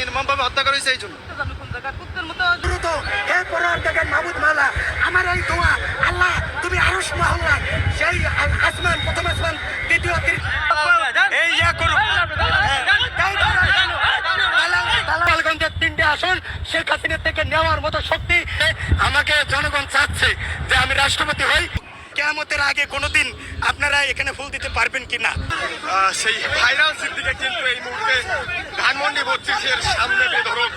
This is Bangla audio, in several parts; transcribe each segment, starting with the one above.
নির্মমভাবে হত্যা করা হয়েছে এই জন্য দ্রুত হে পরার দেখেন মাহমুদ মালা আমার এই দোয়া আল্লাহ তুমি আরও মহল্লা সেই আসমান প্রথম আসমান দ্বিতীয় এই ইয়া করো গোপালগঞ্জের তিনটে আসন শেখ হাসিনা থেকে নেওয়ার মতো শক্তি আমাকে জনগণ চাচ্ছে যে আমি রাষ্ট্রপতি হই কেয়ামতের আগে কোনোদিন আপনারা এখানে ফুল দিতে পারবেন কিনা? আহ, সেই ভাইরাল সিদ্দিকে কিন্তু এই মুহূর্তে ধানমন্ডি বত্রিশের সামনে বেধরক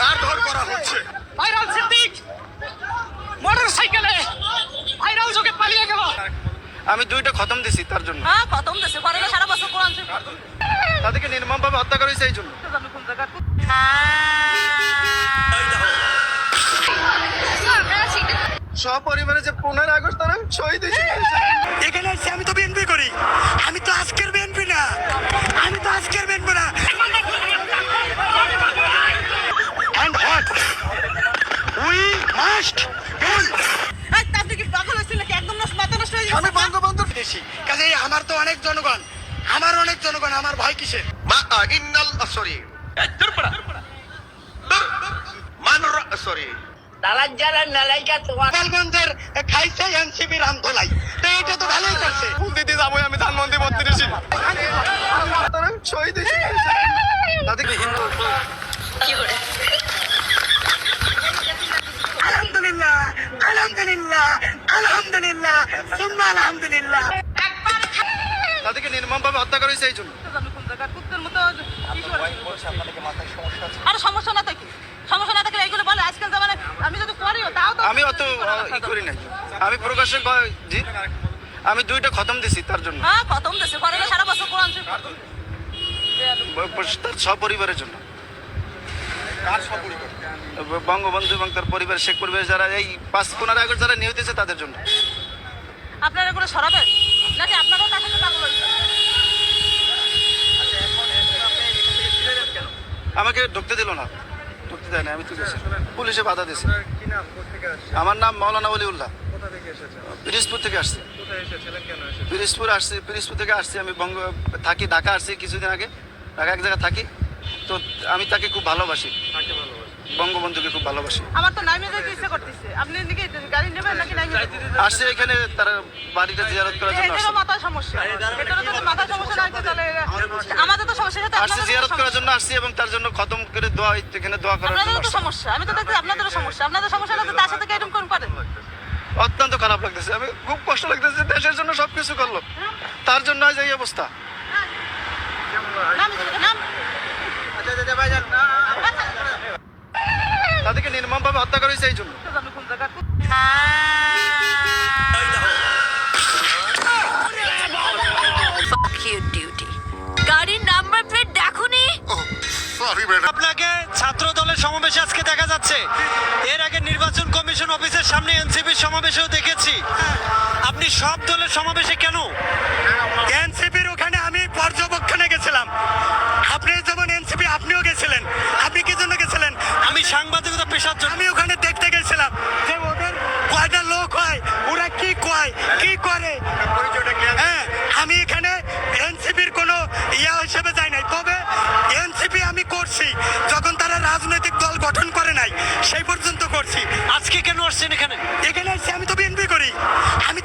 মারধর করা হচ্ছে। ভাইরাল সিদ্দিক মোটর সাইকেলে ভাইরাল যোগে পালিয়ে গেল। আমি দুইটা খতম দিছি তার জন্য। হ্যাঁ খতম দেশে করে না সারা বছর কোরআন। তাদেরকে নির্মমভাবে হত্যা করা হয়েছে এই জন্য। জানি কোন জায়গায় সপরিবারে যে পনেরো আগস্ট তারা শহীদ হয়েছে। এখানে এসে আমি তো বিএনপি করি। আমি তো আজকের বিএনপি না। আমি তো আজকের বিএনপি না। And what? We must. এই, আপনি কি পাগল হয়েছিল নাকি? একদম নষ্ট মাথা নষ্ট হয়ে আমি বঙ্গবন্ধুর কাজেই আমার তো অনেক জনগণ। আমার অনেক জনগণ আমার ভয় কিসে মা ইন্নাল সরি। সরি। গোপালগঞ্জের খাইছে এনসিপি রামধলাই। তো এটা তো ভালোই করছে। ফুল যাব আমি ধানমন্ডি বত্রিশে শহীদ হয়েছে তাদেরকে হিন্দু আলহামদুলিল্লাহ আলহামদুলিল্লাহ আলহামদুলিল্লাহ সুম্মা আলহামদুলিল্লাহ। তাদেরকে নির্মমভাবে হত্যা করা হয়েছে এই জন্য? কি করে? আর সমস্যা না থাকে সমস্যা না থাকলে এইগুলো বলে আজকাল জামানে আমি যদি করিও তাও তো আমি অত ই করি নাই। আমি প্রকাশ্যে জি আমি দুইটা খতম দিছি তার জন্য। হ্যাঁ খতম সারা বছর কোরআন তার সপরিবারের জন্য। বঙ্গবন্ধু এবং তার পরিবার শেখ পরিবার যারা এই পাঁচ পনেরো আগস্ট যারা নিহত হয়েছে তাদের জন্য। আপনারা এগুলো সরাবেন? নাকি আপনারাও তার সাথে আমাকে ঢুকতে দিল না। ঢুকতে দেয় না আমি তো গেছি। পুলিশে বাধা দিয়েছে। আমার নাম মাওলানা অলিউল্লাহ পিরিজপুর থেকে আসছি। পিরিজপুর আসছি পিরিজপুর থেকে আসছি আমি বঙ্গ থাকি ঢাকা আসছি কিছুদিন আগে। ঢাকা এক জায়গায় থাকি। তো আমি তাকে খুব ভালোবাসি। বঙ্গবন্ধুকে খুব ভালোবাসি। আমার তো নাইমে যেতে ইচ্ছে করতেছে। আপনি নাকি গাড়ি নেবেন নাকি যেতে? আসছে এখানে তার বাড়িটা জিয়ারত করার জন্য আসছে। সমস্যা এদেরও যদি মাথায় সমস্যা না হয় তাহলে আমাদের তো সমস্যা সেটা আসছে জিয়ারত করার জন্য আসছি এবং তার জন্য খতম করে দোয়া এখানে দোয়া করার জন্য আপনাদেরও তো সমস্যা আমি তো দেখছি আপনাদেরও সমস্যা। আপনাদের সমস্যা না তার সাথে এরকম কোন পারে অত্যন্ত খারাপ লাগতেছে। আমি খুব কষ্ট লাগতেছে দেশের জন্য সবকিছু করল। তার জন্য আজ এই অবস্থা। তাদেরকে নির্মমভাবে হত্যা করা হয়েছে এই জন্য। আপনাকে ছাত্র দলের সমাবেশে আজকে দেখা যাচ্ছে। এর আগে নির্বাচন কমিশন অফিসের সামনে এনসিপির সমাবেশেও দেখেছি। আপনি সব দলের সমাবেশে কেন? এনসিপির ওখানে আমি পর্যবেক্ষণে গেছিলাম। আপনি যেমন এনসিপি আপনিও গেছিলেন। আপনি কি জন্য গেছিলেন? আমি সাংবাদিকতা পেশার জন্য আমি ওখানে গঠন করে নাই। সেই পর্যন্ত করছি। আজকে কেন আসছেন এখানে? এখানে আসছি, আমি তো বিএনপি করি। আমি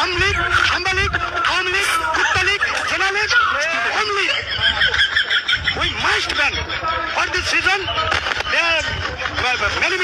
Ham League, Hamba League, Aam League, Kutta League, Jena League, only we must ban. For this reason, there are many,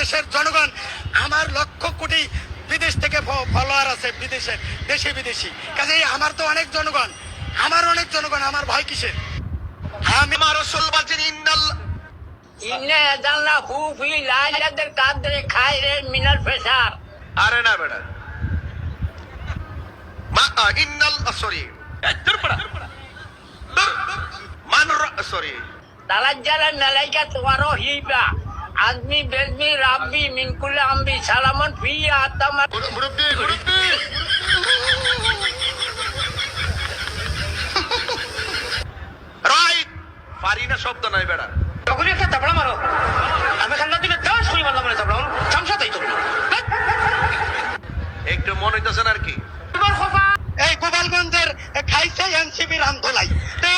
বাংলাদেশের জনগণ আমার লক্ষ কোটি বিদেশ থেকে ফলোয়ার আছে বিদেশে দেশি বিদেশি। কাজেই আমার তো অনেক জনগণ আমার অনেক জনগণ আমার ভয় কিসের? আমি আমার রসুল বলছেন ইন্নাল ইন্নে জানলা হু ফি লাইলাদের কাদরে খায়রে মিনাল ফেসার। আরে না বেটা। মা ইন্নাল সরি। মান সরি। তালাজ্জালা নালাইকা তোমারও হিবা। আদমি বেজমি রাব্বি মিনকুল আম্বি সালামন ফি আতামা মুরব্বী মুরব্বী। রাইট। পারি না শব্দ নাই বেটা তখন একটা তাবড়া মারো। আমি খান্না দিকে দশ করি মারলাম মানে তাবড়া চামচা তাই তো। একটু মনে হইতেছেন আর কি? এই গোপালগঞ্জের খাইছে এনসিবি রাম ধোলাই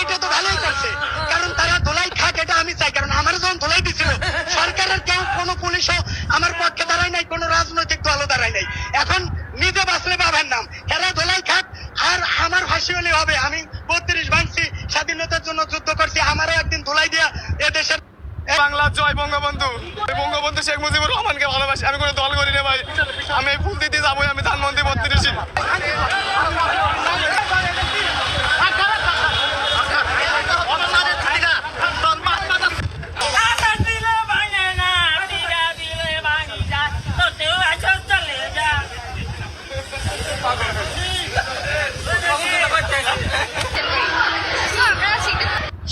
এটা তো ভালোই করছে। কারণ তারা ধোলাই খাক এটা আমি চাই। কারণ আমার যখন ধোলাই দিছিল, সরকারের কেউ, কোনো পুলিশও আমার পক্ষে দাঁড়ায় নাই, কোনো রাজনৈতিক দলও দাঁড়ায় নাই। এখন নিজে বাঁচলে পাবেন নাম। এরা ধোলাই খাক, আর আমার ফাঁসি হলে হবে। আমি বত্রিশ ভাঙছি, স্বাধীনতার জন্য যুদ্ধ করছি, আমারও একদিন ধোলাই দিয়া এদেশের বাংলা জয় বঙ্গবন্ধু। বঙ্গবন্ধু শেখ মুজিবুর রহমানকে ভালোবাসি। আমি কোনো দল করি না ভাই। আমি ফুল দিতে যাবোই, আমি ধানমন্ত্রী বত্রিশে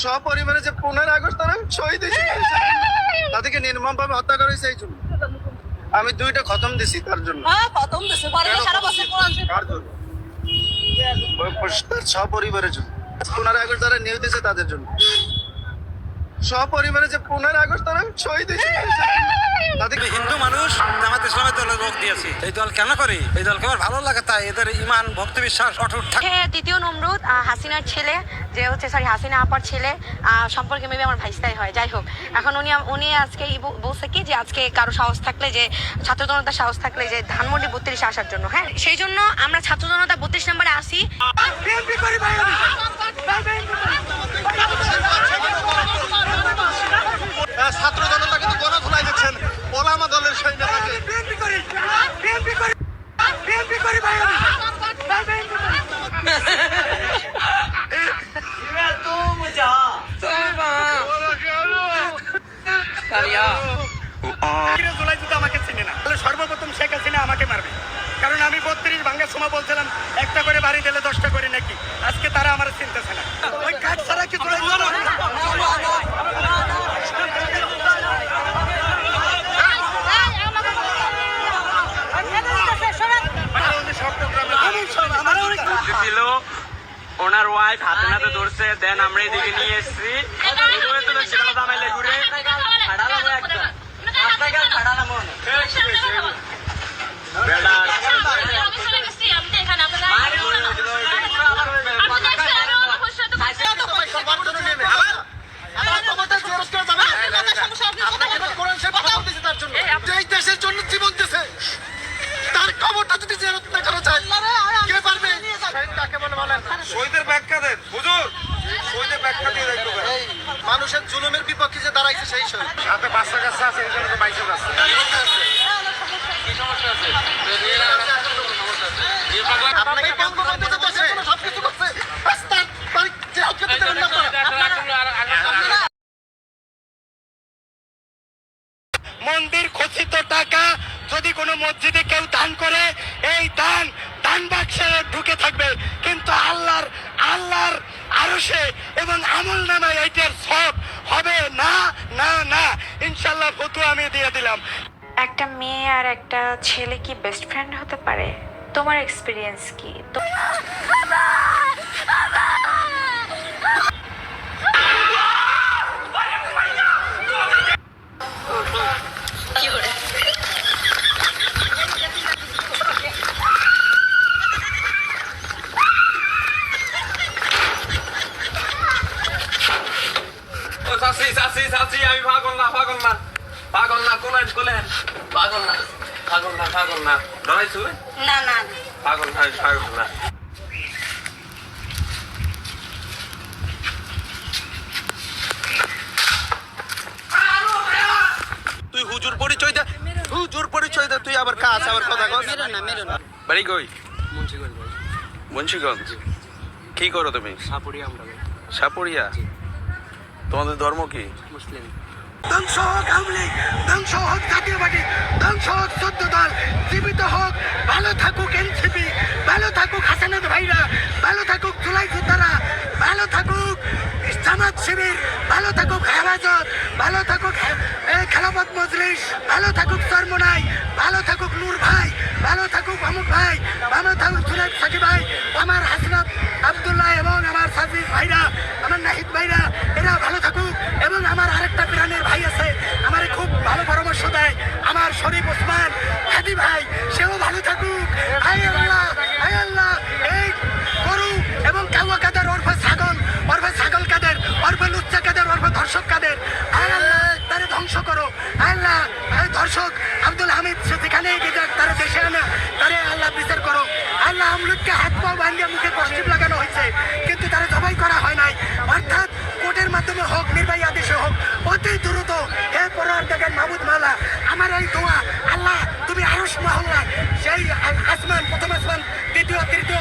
সপরিবারে যে পনেরো আগস্ট তারা শহীদ হয়েছে। তাদেরকে নির্মম ভাবে হত্যা করা হয়েছে এই জন্য। আমি দুইটা খতম দিছি তার জন্য। হ্যাঁ খতম দিছে। পরে সারা বছর কোরআন শরীফ। কার জন্য? ওই তার সপরিবারের জন্য। পনেরো আগস্ট যারা নিয়োগ দিয়েছে তাদের জন্য। সপরিবারে যে পনেরো আগস্ট তারা শহীদ হয়েছে তাদেরকে আমি হিন্দু মানুষ জামাত ইসলামের দলে যোগ দিয়েছি এই দল কেন করি এই দলকে আমার ভালো লাগে তাই এদের ইমান ভক্তি বিশ্বাস অটুট থাকে হ্যাঁ দ্বিতীয় নমরুদ হাসিনার ছেলে যে হচ্ছে সরি হাসিনা আপার ছেলে সম্পর্কে মেবি আমার ভাইস্তাই হয় যাই হোক এখন উনি উনি আজকে বলছে কি যে আজকে কারও সাহস থাকলে যে ছাত্র জনতার সাহস থাকলে যে ধানমন্ডি বত্রিশে আসার জন্য হ্যাঁ সেই জন্য আমরা ছাত্র জনতা বত্রিশ নম্বরে আসি ছাত্র জনতা কিন্তু গণ ধুলাই দিচ্ছেন ওলামা দলের সেই নেতাকে বিএনপি করি বিএনপি করি বিএনপি করি ভাই আমি ভাই বিএনপি করি কিরে জুলাই যদি আমাকে চিনে না তাহলে সর্বপ্রথম শেখ হাসিনা আমাকে মারবে কারণ আমি বত্রিশ ভাঙ্গার সময় বলছিলাম একটা করে বাড়ি দিলে দশটা করে নাকি আজকে তারা আমার চিনতেছে না ওই কাঠ ছাড়া কি জুলাই আমার অনেক ওনার ওয়াইফ হাতে নাতে ধরছে দেন আমরা এদিকে নিয়ে এসেছি। দামাইলে ঘুরে দিছে তার খবরটা যদি শহীদের ব্যাখ্যা দেন হুজুর। শহীদের ব্যাখ্যা দিয়ে দেখতে মানুষের জুলুমের বিপক্ষে যে দাঁড়াইছে সেই শহীদ। হাতে বাচ্চা কাচ্চা আছে এই জন্য বাইশে আছে আপনাকে বঙ্গবন্ধু যে দেশের জন্য সবকিছু করছে ব্যাস তার বাড়ি যে হত্যা দিতে পারেন না আপনারা। মন্দির খচিত টাকা যদি কোনো মসজিদে কেউ দান করে এই দান দান বাক্সে ঢুকে থাকবে কিন্তু আল্লাহর আল্লাহর আরশে এবং আমল নামায় এইটার সব হবে না না না ইনশাল্লাহ ফতু আমি দিয়ে দিলাম একটা মেয়ে আর একটা ছেলে কি বেস্ট ফ্রেন্ড হতে পারে তোমার এক্সপিরিয়েন্স কি তো আমি পাগল না পাগল না। পাগল না কোন কোলেন? পাগল না পাগল না পাগল না। ডরাইছো না না না পাগল না তুই হুজুর পরিচয় দে হুজুর পরিচয় দে তুই আবার কাজ আবার কথা কস। বাড়ি কই? মুন্সিগঞ্জ কি করো তুমি? সাপুরিয়া তোমাদের ধর্ম কি? ধ্বংস হোক আওয়ামী লীগ, ধ্বংস হোক জাতীয় পার্টি ধ্বংস হোক চোদ্দ দল জীবিত হোক ভালো থাকুক এনসিপি ভালো থাকুক হাসানাদ ভাইরা ভালো থাকুক জুলাই যোদ্ধারা ভালো থাকুক জামাত শিবির, ভালো থাকুক হেফাজত, ভালো থাকুক খেলাফত মজলিস, ভালো থাকুক চরমনাই ভালো থাকুক নূর ভাই, ভালো থাকুক অমুক ভাই, ভালো থাকুক জুনাইদ সাকি ভাই, আমার হাসনাত আবদুল্লাহ এবং আমার সাজিদ ভাইরা, আমার নাহিদ ভাইরা, এরা ভালো থাকুক এবং আমার আরেকটা প্রাণের ভাই আছে, আমার খুব ভালো পরামর্শ দেয়, আমার শরীফ ওসমান হাদি ভাই, সেও ভালো থাকুক। হাই আল্লাহ হাই আল্লাহ, এই গরু এবং কাউয়া কাদের অর্ফে ছাগল অর্ফে ছাগল কাদের অর্ফে লুচ্চা কাদের অর্ফে ধর্ষক কাদের হায় আল্লাহ তারে ধ্বংস করো। আল্লাহ ধর্ষক, আব্দুল হামিদ, সে যেখানেই গেছে তারা দেশে আনা, তারে আল্লাহ বিচার করো। আল্লাহ আমলুককে হাত পা বান্ধিয়ে মুখে কষ্টিপ লাগানো হয়েছে, কিন্তু তারা জবাই করা হয় নাই। অর্থাৎ কোর্টের মাধ্যমে হোক, নির্বাহী আদেশে হোক, অতি দ্রুত হে পরার দেখেন মাহমুদ মালা আমার এই দোয়া, আল্লাহ, তুমি আরস মহল্লা সেই আসমান, প্রথম আসমান, দ্বিতীয়, তৃতীয়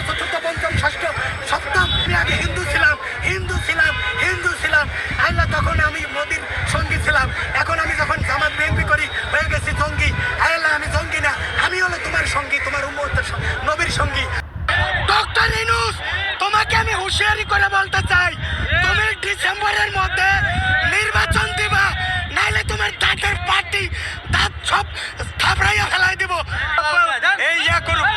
হুঁশিয়ারি করে বলতে চাই তুমি ডিসেম্বরের মধ্যে নির্বাচন দিবা নাইলে তোমার দাঁতের পার্টি দাঁত সব থাপড়াইয়া ফেলাই দিব। এই ইয়া করুন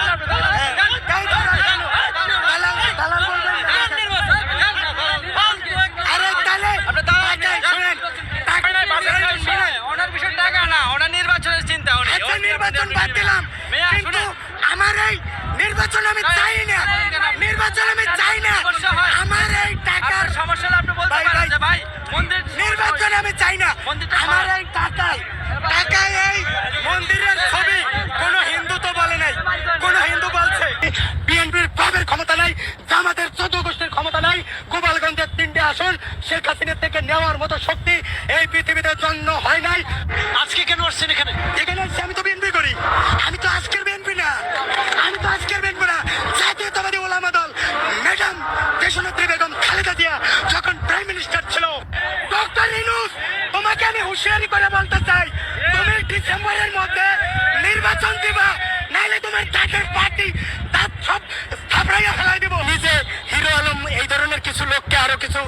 লোককে আরও কিছু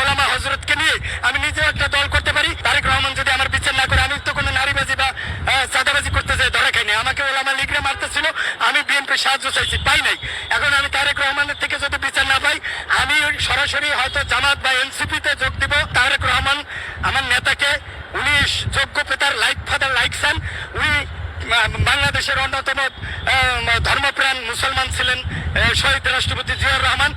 ওলামা হজরতকে নিয়ে আমি নিজেও একটা দল করতে পারি। তারেক রহমান যদি আমার বিচার না করে, আমি তো কোনো নারীবাজি বা চাঁদাবাজি করতে যাই, ধরা খাইনি। আমাকে ওলামা লীগরে মারতেছিল, আমি বিএনপি সাহায্য চাইছি, পাই নাই। এখন আমি তারেক রহমানের থেকে যদি বিচার না পাই, আমি সরাসরি হয়তো জামাত বা এনসিপিতে যোগ দিব। তারেক রহমান আমার নেতাকে, উনি যোগ্য পেতার লাইক ফাদার, লাইক সান। উনি বাংলাদেশের অন্যতম ধর্মপ্রাণ মুসলমান ছিলেন শহীদ রাষ্ট্রপতি জিয়াউর রহমান।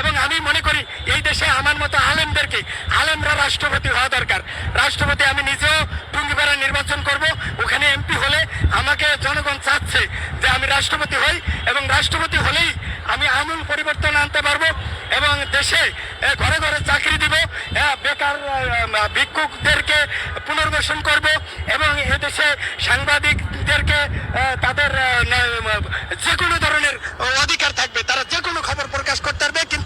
এবং আমি মনে করি এই দেশে আমার মতো আলেমদেরকে আলেমরা রাষ্ট্রপতি হওয়া দরকার। রাষ্ট্রপতি আমি নিজেও টুঙ্গিপাড়া নির্বাচন করব, ওখানে এমপি হলে আমাকে জনগণ চাচ্ছে যে আমি রাষ্ট্রপতি হই এবং রাষ্ট্রপতি হলেই আমি আমূল পরিবর্তন আনতে পারব এবং দেশে ঘরে ঘরে চাকরি দিব বেকার ভিক্ষুকদেরকে পুনর্বাসন করব এবং এদেশে সাংবাদিকদেরকে তাদের যে কোনো ধরনের অধিকার থাকবে, তারা যে কোনো খবর প্রকাশ করতে পারবে, কিন্তু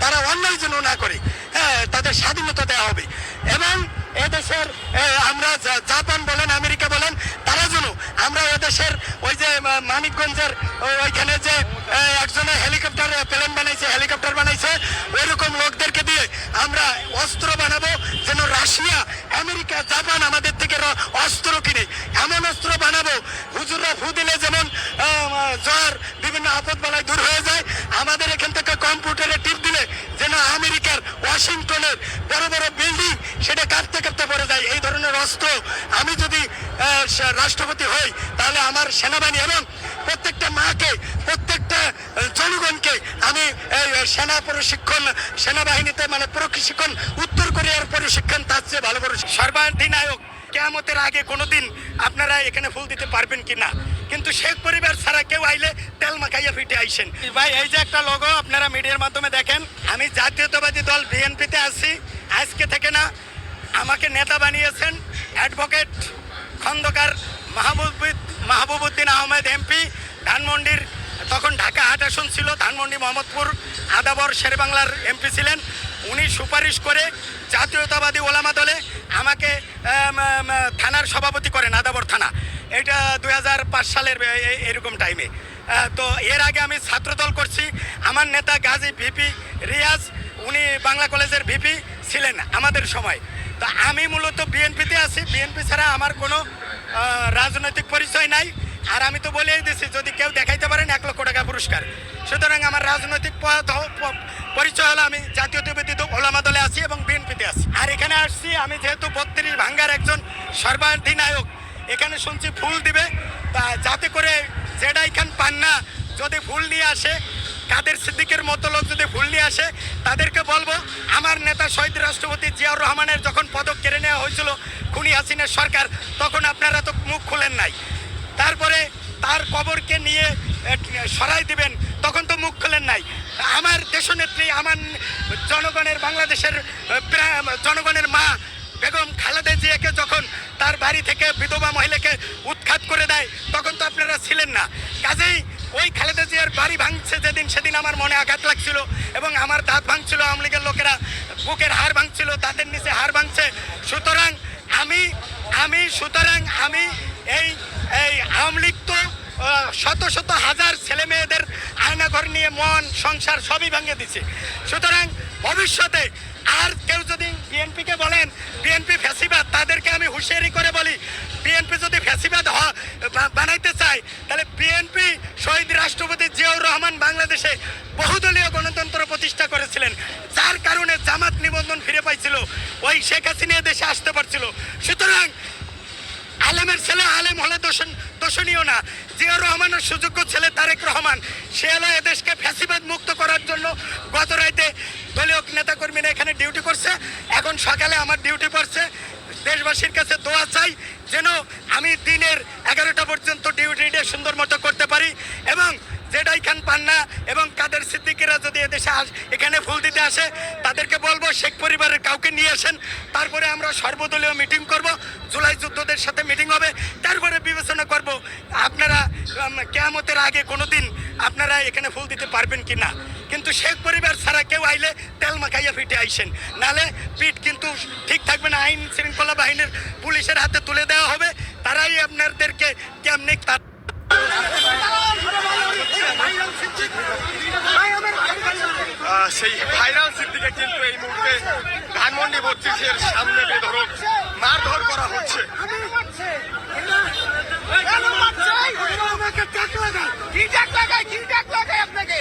তারা অন্যায় যেন না করে। হ্যাঁ, তাদের স্বাধীনতা দেওয়া হবে। এবং এদেশের আমরা জাপান বলেন আমেরিকা বলেন তারা যেন আমরা এদেশের ওই যে মানিকগঞ্জের ওইখানে যে একজনে হেলিকপ্টার প্লেন বানাইছে হেলিকপ্টার বানাইছে ওইরকম লোকদেরকে দিয়ে আমরা অস্ত্র বানাবো যেন রাশিয়া আমেরিকা জাপান আমাদের থেকে অস্ত্র কিনে এমন অস্ত্র বানাবো হুজুররা ফু দিলে যেমন আহ, জ্বর বিভিন্ন আপদ বালায় দূর হয়ে যায় আমাদের এখান থেকে কম্পিউটারে টিপ দিলে যেন আমেরিকার ওয়াশিংটনের বড় বড় বিল্ডিং সেটা কাঁপতে কাঁপতে পড়ে যায় এই ধরনের অস্ত্র আমি যদি আহ, সে- রাষ্ট্রপতি হই, তাহলে আমার সেনাবাহিনী এবং প্রত্যেকটা মাকে, প্রত্যেকটা জনগণকে আমি সেনা প্রশিক্ষণ, সেনাবাহিনীতে মানে প্রশিক্ষণ, উত্তর কোরিয়ার প্রশিক্ষণ তার চেয়ে ভালো করে সর্বাধিনায়ক, কেয়ামতের আগে কোনোদিন আপনারা এখানে ফুল দিতে পারবেন কি না? কিন্তু শেখ পরিবার ছাড়া কেউ আইলে তেল মাখাইয়া ফিটে আইসেন। ভাই, এই যে একটা লোগো আপনারা মিডিয়ার মাধ্যমে দেখেন, আমি জাতীয়তাবাদী দল বিএনপিতে আছি, আজকে থেকে না, আমাকে নেতা বানিয়েছেন অ্যাডভোকেট খন্দকার মাহবুব মাহবুবুদ্দিন আহমেদ এমপি ধানমন্ডির তখন ঢাকা আট আসন ছিল ধানমন্ডি মোহাম্মদপুর আদাবর শেরবাংলার এমপি ছিলেন। উনি সুপারিশ করে জাতীয়তাবাদী ওলামা দলে আমাকে আম, আম, থানার সভাপতি করেন আদাবর থানা। এটা দু হাজার পাঁচ সালের এরকম টাইমে তো এর আগে আমি ছাত্রদল করছি। আমার নেতা গাজী ভিপি রিয়াজ উনি বাংলা কলেজের ভিপি ছিলেন আমাদের সময়। তা আমি মূলত বিএনপিতে আছি। বিএনপি ছাড়া আমার কোনো রাজনৈতিক পরিচয় নাই। আর আমি তো বলেই দিছি, যদি কেউ দেখাইতে পারেন এক লক্ষ টাকা পুরস্কার। সুতরাং আমার রাজনৈতিক পরিচয় হলো আমি জাতীয়তাবাদী দল- ওলামা দলে আছি এবং বিএনপিতে আছি। আর এখানে আসছি আমি যেহেতু বত্রিশ ভাঙ্গার একজন সর্বাধিনায়ক। এখানে শুনছি ফুল দিবে। তা যাতে করে যেটাই খান পান না, যদি ফুল নিয়ে আসে কাদের সিদ্দিকের মতো লোক যদি ভুল নিয়ে আসে, তাদেরকে বলব, আমার নেতা শহীদ রাষ্ট্রপতি জিয়াউর রহমানের যখন পদক কেড়ে নেওয়া হয়েছিল খুনি হাসিনের সরকার, তখন আপনারা তো মুখ খুলেন নাই। তারপরে তার কবরকে নিয়ে সরাই দিবেন, তখন তো মুখ খুলেন নাই। আমার দেশনেত্রী, আমার জনগণের, বাংলাদেশের জনগণের মা বেগম খালেদা জিয়াকে যখন তার বাড়ি থেকে বিধবা মহিলাকে উৎখাত করে দেয়, তখন তো আপনারা ছিলেন না। কাজেই ওই খালেদা জিয়ার বাড়ি ভাঙছে, যেদিন সেদিন আমার মনে আঘাত লাগছিল এবং আমার দাঁত ভাঙছিল, আওয়ামী লীগের লোকেরা বুকের হাড় ভাঙছিল দাঁতের নিচে হাড় ভাঙছে। সুতরাং আমি আমি, সুতরাং আমি এই এই আওয়ামী লীগ তো শত শত হাজার ছেলে মেয়েদের আয়নাঘর নিয়ে মন, সংসার সবই ভেঙে দিছে। সুতরাং ভবিষ্যতে আর কেউ যদি বিএনপিকে বলেন, বিএনপি ফ্যাসিবাদ, তাদেরকে আমি হুঁশিয়ারি করে বলি, বিএনপি যদি ফ্যাসিবাদ বানাইতে চায়, তাহলে বিএনপি শহীদ রাষ্ট্রপতি জিয়াউর রহমান বাংলাদেশে বহুদলীয় গণতন্ত্র প্রতিষ্ঠা করেছিলেন, যার কারণে জামাত নিবন্ধন ফিরে পাইছিল, ওই শেখ হাসিনা দেশে আসতে পারছিল। সুতরাং আলেমের ছেলে, আলেম হলে দোষণ, দোষণীয় না। জিয়া রহমানের সুযোগ্য ছেলে তারেক রহমান, সে হলো এদেশকে ফ্যাসিবাদ মুক্ত করার জন্য গত রাইতে দলীয় নেতাকর্মীরা এখানে ডিউটি করছে। এখন সকালে আমার ডিউটি পড়ছে। দেশবাসীর কাছে দোয়া চাই যেন আমি দিনের এগারোটা পর্যন্ত ডিউটিটা সুন্দর মতো করতে পারি এবং যেটাই খান পান না এবং কাদের সিদ্দিকিরা যদি এদেশে আস, এখানে ফুল দিতে আসে, তাদেরকে বলব শেখ পরিবারের কাউকে নিয়ে আসেন। তারপরে আমরা সর্বদলীয় মিটিং করব, জুলাই যুদ্ধদের সাথে মিটিং হবে। তারপরে বিবেচনা করব, আপনারা কেয়ামতের আগে কোনোদিন আপনারা এখানে ফুল দিতে পারবেন কি না। কিন্তু শেখ পরিবার ছাড়া কেউ আইলে তেল মাখাইয়া ফিটে আইসেন। নালে পিঠ কিন্তু ঠিক থাকবে না, আইন শৃঙ্খলা বাহিনীর পুলিশের হাতে তুলে দেওয়া হবে। তারাই আপনাদেরকে কেমনি তার সেই ভাইরাল সিদ্দিকে কিন্তু এই মুহূর্তে ধানমন্ডি বত্রিশের সামনে বেধরক মারধর করা হচ্ছে। কি ডাক লাগায় কি ডাক লাগায় আপনাকে?